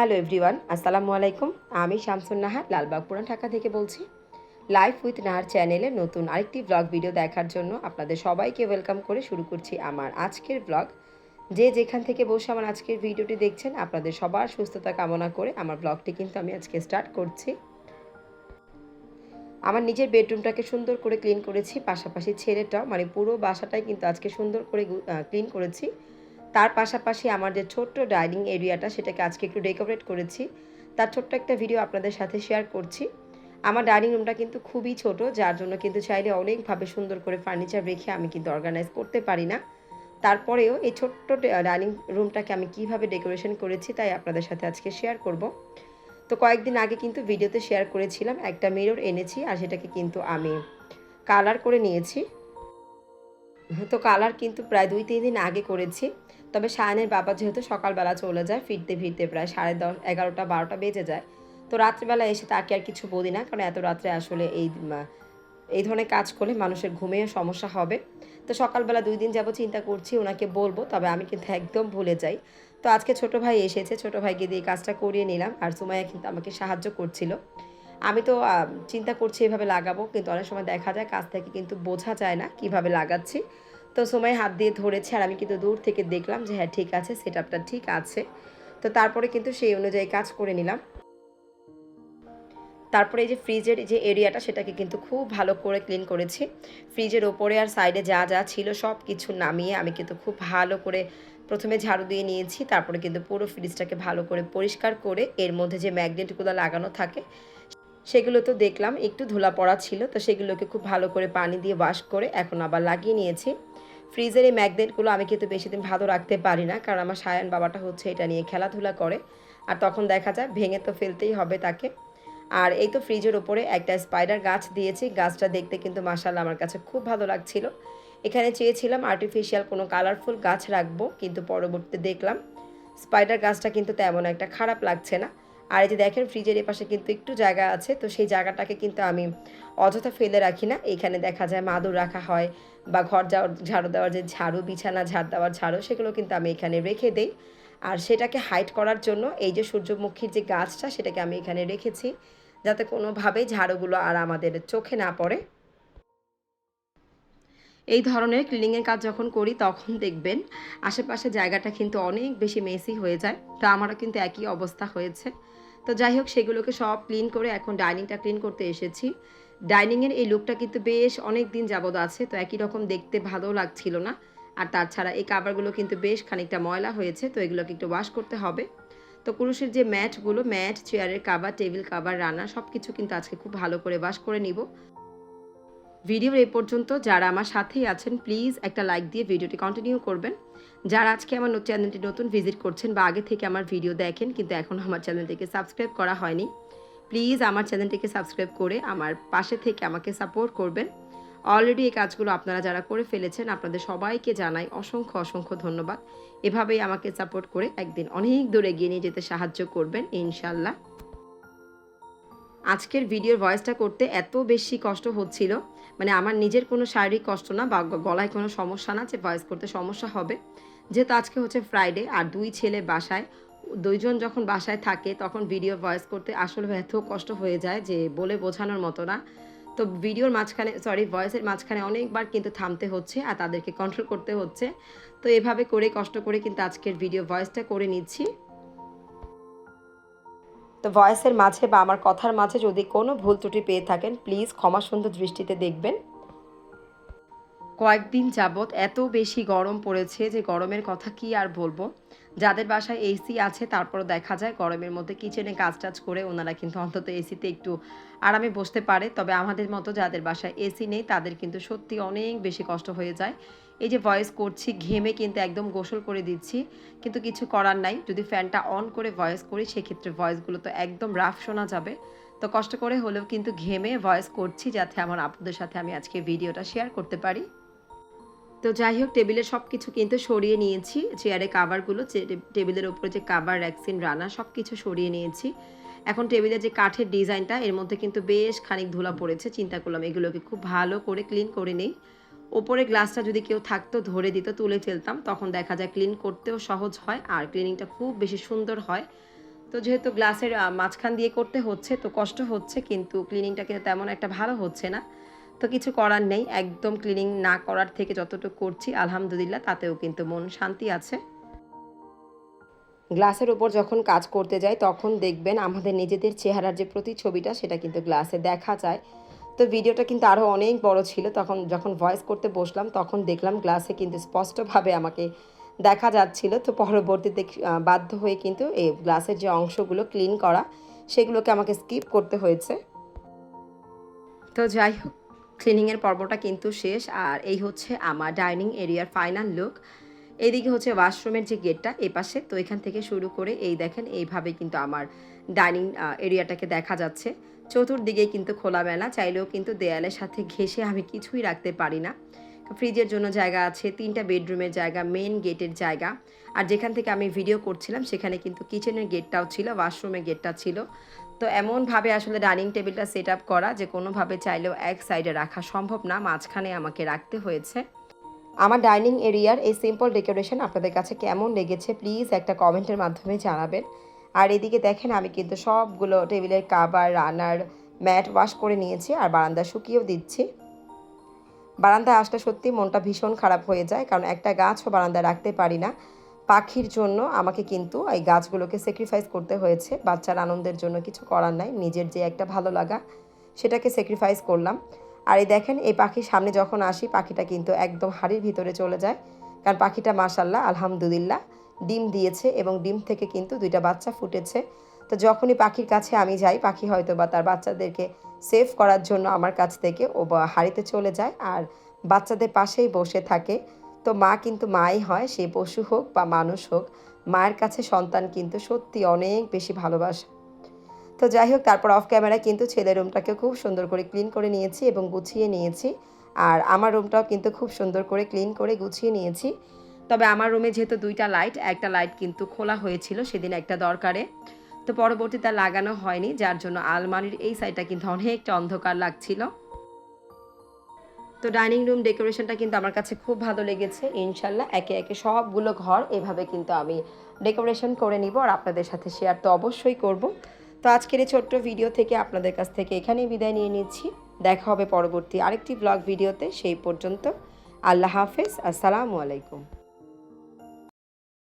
Hello everyone আসসালামু আলাইকুম আমি শামসুন নাহার, লালবাগ পুরান ঢাকা থেকে বলছি। লাইফ উইথ নাহার চ্যানেলে নতুন আরেকটি ব্লগ ভিডিও দেখার জন্য আপনাদের সবাইকে ওয়েলকাম করে শুরু করছি আমার আজকের ব্লগ যে যেখান থেকে বসে আমার আজকের ভিডিওটি দেখছেন, আপনাদের সবার সুস্থতা কামনা করে আমার ব্লগটি কিন্তু আমি আজকে স্টার্ট করছি। আমার নিজের বেডরুমটাকে সুন্দর করে ক্লিন করেছি, পাশাপাশি ছেলেটাও মানে পুরো বাসাটাই কিন্তু আজকে সুন্দর করে ক্লিন করেছি। তার পাশাপাশি আমার যে ছোট্ট ডাইনিং এরিয়াটা সেটাকে আজকে একটু ডেকোরেট করেছি, তার ছোট্ট একটা ভিডিও আপনাদের সাথে শেয়ার করছি। আমার ডাইনিং রুমটা কিন্তু খুবই ছোট, যার জন্য কিন্তু চাইলে অনেকভাবে সুন্দর করে ফার্নিচার রেখে আমি কিন্তু অর্গানাইজ করতে পারি না। তারপরেও এই ছোট্ট ডাইনিং রুমটাকে আমি কীভাবে ডেকোরেশন করেছি তাই আপনাদের সাথে আজকে শেয়ার করব। তো কয়েকদিন আগে কিন্তু ভিডিওতে শেয়ার করেছিলাম, একটা মিরর এনেছি আর সেটাকে কিন্তু আমি কালার করে নিয়েছি। তো কালার কিন্তু প্রায় দুই, তিন দিন আগে করেছি। তবে সায়নের বাবা যেহেতু সকালবেলা চলে যায়, ফিরতে ফিরতে প্রায় সাড়ে দশ, এগারোটা, বারোটা বেজে যায়। তো রাত্রিবেলা এসে তাকে আর কিছু বলি না, কারণ এত রাত্রে আসলে এই এই ধরনের কাজ করলে মানুষের ঘুমেও সমস্যা হবে। তো সকালবেলা দুই দিন যাব চিন্তা করছি ওনাকে বলব, তবে আমি কিন্তু একদম ভুলে যাই। তো আজকে ছোট ভাই এসেছে, ছোট ভাইকে দিয়ে কাজটা করিয়ে নিলাম, আর সুমাইয়া কিন্তু আমাকে সাহায্য করছিল। আমি তো চিন্তা করছি এভাবে লাগাবো, কিন্তু অনেক সময় দেখা যায় কাজ থেকে কিন্তু বোঝা যায় না কীভাবে লাগাচ্ছি। তো সময় হাত দিয়ে ধরেছে আর আমি কিন্তু দূর থেকে দেখলাম যে হ্যাঁ ঠিক আছে সেট আপটা ঠিক আছে। তো তারপরে কিন্তু সেই অনুযায়ী কাজ করে নিলাম। তারপরে এই যে ফ্রিজের যে এরিয়াটা সেটাকে কিন্তু খুব ভালো করে ক্লিন করেছি। ফ্রিজের ওপরে আর সাইডে যা যা ছিল, সব কিছু নামিয়ে আমি কিন্তু খুব ভালো করে প্রথমে ঝাড়ু দিয়ে নিয়েছি। তারপরে কিন্তু পুরো ফ্রিজটাকে ভালো করে পরিষ্কার করে এর মধ্যে যে ম্যাগনেটগুলো লাগানো থাকে, সেগুলো তো দেখলাম, একটু ধুলা পড়া ছিল, তো সেগুলোকে খুব ভালো করে পানি দিয়ে ওয়াশ করে এখন আবার লাগিয়ে নিয়েছি। ফ্রিজের এই ম্যাগনেটগুলো আমি কিন্তু বেশি দিন ভালো রাখতে পারি না, কারণ আমার সায়ন বাবাটা হচ্ছে এটা নিয়ে খেলাধুলা করে। আর তখন দেখা যায় ভেঙে তো ফেলতেই হবে তাকে। আর এই তো ফ্রিজের ওপরে একটা স্পাইডার গাছ দিয়েছি, গাছটা দেখতে কিন্তু মাসাল আমার কাছে খুব ভালো লাগছিল। এখানে চেয়েছিলাম আর্টিফিশিয়াল কোনো কালারফুল গাছ রাখব, কিন্তু পরবর্তীতে দেখলাম স্পাইডার গাছটা কিন্তু তেমন একটা খারাপ লাগছে না। আর এই যে দেখেন ফ্রিজের এপাশে কিন্তু একটু জায়গা আছে, তো সেই জায়গাটাকে কিন্তু আমি অযথা ফেলে রাখি না। এখানে দেখা যায় মাদুর রাখা হয় বা ঘর ঝাড়ু দেওয়ার যে ঝাড়ু, বিছানা, ঝাড় দেওয়ার ঝাড়ু, সেগুলো কিন্তু আমি এখানে রেখে দেই। আর সেটাকে হাইট করার জন্য এই যে সূর্যমুখীর যে গাছটা, সেটাকে আমি এখানে রেখেছি, যাতে কোনোভাবেই ঝাড়ুগুলো আর আমাদের চোখে না পড়ে। এই ধরনের ক্লিনিংয়ের কাজ যখন করি, তখন দেখবেন আশেপাশে জায়গাটা কিন্তু অনেক বেশি মেসি হয়ে যায়। তো আমারও কিন্তু একই অবস্থা হয়েছে। তো যাই হোক, সেগুলোকে সব ক্লিন করে এখন ডাইনিংটা ক্লিন করতে এসেছি। ডাইনিংয়ের এই লুকটা কিন্তু বেশ অনেক দিন যাবৎ আছে, তো একই রকম দেখতে ভালো লাগছিল না। আর তাছাড়া এই কাভারগুলো কিন্তু বেশ খানিকটা ময়লা হয়েছে, তো এগুলোকে একটু ওয়াশ করতে হবে। তো কুরুষের যে ম্যাটগুলো, ম্যাট চেয়ারের কাভার টেবিল কাভার রান্না সব কিছু কিন্তু আজকে খুব ভালো করে ওয়াশ করে নিব। ভিডিওর এই পর্যন্ত যারা আমার সাথেই আছেন প্লিজ একটা লাইক দিয়ে ভিডিওটি কন্টিনিউ করবেন। যারা আজকে আমার নতুন চ্যানেলটি নতুন ভিজিট করছেন বা আগে থেকে আমার ভিডিও দেখেন, কিন্তু এখন আমার চ্যানেলটিকে সাবস্ক্রাইব করা হয়নি, প্লিজ আমার চ্যানেলটিকে সাবস্ক্রাইব করে আমার পাশে থেকে আমাকে সাপোর্ট করবেন। অলরেডি এই কাজগুলো আপনারা যারা করে ফেলেছেন, আপনাদের সবাইকে জানাই অসংখ্য অসংখ্য ধন্যবাদ। এভাবেই আমাকে সাপোর্ট করে একদিন অনেক দূরে এগিয়ে নিয়ে যেতে সাহায্য করবেন ইনশাল্লাহ আজকের ভিডিওর ভয়েসটা করতে এত বেশি কষ্ট হচ্ছিল মানে আমার নিজের কোনো শারীরিক কষ্ট না, বা গলায় কোনো সমস্যা না, যে ভয়েস করতে সমস্যা হবে। যেহেতু আজকে হচ্ছে ফ্রাইডে আর দুই ছেলে বাসায়, দুইজন যখন বাসায় থাকে, তখন ভিডিও ভয়েস করতে আসলে এত কষ্ট হয়ে যায় যে বলে বোঝানোর মতো না। তো ভিডিওর মাঝখানে সরি ভয়েসের মাঝখানে অনেকবার কিন্তু থামতে হচ্ছে আর তাদেরকে কন্ট্রোল করতে হচ্ছে। তো এভাবে করে, কষ্ট করে কিন্তু আজকের ভিডিও ভয়েসটা করে নিচ্ছি। তো ভয়েসের মাঝে বা আমার কথার মাঝে যদি কোনো ভুল ত্রুটি পেয়ে থাকেন প্লিজ ক্ষমা সুন্দর দৃষ্টিতে দেখবেন। কয়েকদিন যাবৎ এত বেশি গরম পড়েছে যে গরমের কথা কি আর বলব? যাদের বাসায় এসি আছে তারপরও দেখা যায় গরমের মধ্যে কিচেনে কাজ টাজ করে ওনারা কিন্তু অন্তত এসিতে একটু আরামে বসতে পারে। তবে আমাদের মতো যাদের বাসায় এসি নেই তাদের কিন্তু সত্যি অনেক বেশি কষ্ট হয়ে যায়। এই যে ভয়েস করছি, ঘেমে কিন্তু একদম গোসল করে দিচ্ছি। কিন্তু কিছু করার নাই। যদি ফ্যানটা অন করে ভয়েস করি সেক্ষেত্রে ভয়েসগুলো তো একদম রাফ শোনা যাবে। তো কষ্ট করে হলেও কিন্তু ঘেমে ভয়েস করছি যাতে আমার আপুদের সাথে আমি আজকে ভিডিওটা শেয়ার করতে পারি। তো যাই হোক টেবিলের সব কিছু কিন্তু সরিয়ে নিয়েছি। চেয়ারে কাভারগুলো টেবিলের উপরে যে কাভার র্যাক্সিন রানা সব কিছু সরিয়ে নিয়েছি। এখন টেবিলের যে কাঠের ডিজাইনটা, এর মধ্যে কিন্তু বেশ খানিক ধুলা পড়েছে। চিন্তা করলাম এগুলোকে খুব ভালো করে ক্লিন করে নেই। ওপরে গ্লাসটা যদি কেউ থাকতো, ধরে দিত, তুলে ফেলতাম, তখন দেখা যায় ক্লিন করতেও সহজ হয় আর ক্লিনিংটা খুব বেশি সুন্দর হয়। তো যেহেতু গ্লাসের মাঝখান দিয়ে করতে হচ্ছে, তো কষ্ট হচ্ছে, কিন্তু ক্লিনিংটা কিন্তু তেমন একটা ভালো হচ্ছে না। তো কিছু করার নেই, একদম ক্লিনিং না করার থেকে যতটুকু করছি, আলহামদুলিল্লাহ, তাতেও কিন্তু মন শান্তি আছে। গ্লাসের উপর যখন কাজ করতে যাই, তখন দেখবেন আমাদের নিজেদের চেহারার যে প্রতিছবিটা সেটা কিন্তু গ্লাসে দেখা যায়। তো ভিডিওটা কিন্তু আরও অনেক বড় ছিল, তখন যখন ভয়েস করতে বসলাম, তখন দেখলাম গ্লাসে কিন্তু স্পষ্টভাবে আমাকে দেখা যাচ্ছিল। তো পরবর্তীতে বাধ্য হয়ে কিন্তু এই গ্লাসের যে অংশগুলো ক্লিন করা, সেগুলোকে আমাকে স্কিপ করতে হয়েছে। তো যাই হোক ক্লিনিংয়ের পর্বটা কিন্তু শেষ, আর এই হচ্ছে আমার ডাইনিং এরিয়ার ফাইনাল লুক এইদিকে হচ্ছে ওয়াশরুমের যে গেটটা এ পাশে। তো এখান থেকে শুরু করে এই দেখেন, এইভাবে কিন্তু আমার ডাইনিং এরিয়াটাকে দেখা যাচ্ছে। চতুর্দিকে কিন্তু খোলামেলা, চাইলেও কিন্তু দেয়ালের সাথে ঘেঁষে আমি কিছুই রাখতে পারি না। ফ্রিজের জন্য জায়গা আছে, তিনটা বেডরুমের জায়গা মেন গেটের জায়গা। আর যেখান থেকে আমি ভিডিও করছিলাম, সেখানে কিন্তু কিচেনের গেটটাও ছিল ওয়াশরুমের গেটটা ছিল। তো এমনভাবে আসলে ডাইনিং টেবিলটা সেট আপ করা, যে কোনোভাবে চাইলেও এক সাইডে রাখা সম্ভব না, মাঝখানে আমাকে রাখতে হয়েছে। আমার ডাইনিং এরিয়ার এই সিম্পল ডেকোরেশন আপনাদের কাছে কেমন লেগেছে, প্লিজ একটা কমেন্টের মাধ্যমে জানাবেন। আর এদিকে দেখেন, আমি কিন্তু সবগুলো টেবিলের কাবার, রানার, ম্যাট ওয়াশ করে নিয়েছি, আর বারান্দা শুকিয়েও দিচ্ছি। বারান্দায় আসলে সত্যি মনটা ভীষণ খারাপ হয়ে যায়, কারণ একটা গাছও বারান্দায় রাখতে পারি না। পাখির জন্য আমাকে কিন্তু এই গাছগুলোকে স্যাক্রিফাইস করতে হয়েছে। বাচ্চার আনন্দের জন্য কিছু করার নাই, নিজের যে একটা ভালো লাগা সেটাকে স্যাক্রিফাইস করলাম। আর এই দেখেন, এই পাখির সামনে যখন আসি, পাখিটা কিন্তু একদম হাড়ির ভিতরে চলে যায়। কারণ পাখিটা মাশাল্লাহ আলহামদুলিল্লাহ, ডিম দিয়েছে এবং ডিম থেকে কিন্তু দুইটা বাচ্চা ফুটেছে। তো যখনই পাখির কাছে আমি যাই, পাখি হয়তো বা তার বাচ্চাদেরকে সেভ করার জন্য আমার কাছ থেকে ও হাড়িতে চলে যায়। আর বাচ্চাদের পাশেই বসে থাকে। তো মা কিন্তু মাই হয়, সে পশু হোক বা মানুষ হোক, মায়ের কাছে সন্তান কিন্তু সত্যি অনেক বেশি ভালোবাসে। তো যাই হোক, তারপর অফ ক্যামেরায় কিন্তু ছেলের রুমটাকে খুব সুন্দর করে ক্লিন করে নিয়েছি এবং গুছিয়ে নিয়েছি। আর আমার রুমটাও কিন্তু খুব সুন্দর করে ক্লিন করে গুছিয়ে নিয়েছি। তবে আমার রুমে যেহেতু দুইটা লাইট একটা লাইট কিন্তু খোলা হয়েছিল সেদিন একটা দরকারে। তো পরবর্তীতে লাগানো হয়নি, যার জন্য আলমারির এই সাইডটা কিন্তু অনেকটা অন্ধকার লাগছিল। তো ডাইনিং রুম ডেকোরেশনটা কিন্তু আমার কাছে খুব ভালো লেগেছে, ইনশাল্লাহ। একে একে সবগুলো ঘর এভাবে কিন্তু আমি ডেকোরেশন করে নিব আর আপনাদের সাথে শেয়ার তো অবশ্যই করব। তো আজকের এই ছোট্ট ভিডিও থেকে আপনাদের কাছ থেকে এখানেই বিদায় নিয়ে নিচ্ছি। দেখা হবে পরবর্তী আরেকটি ব্লগ ভিডিওতে, সেই পর্যন্ত আল্লাহ হাফেজ, আসসালামু আলাইকুম।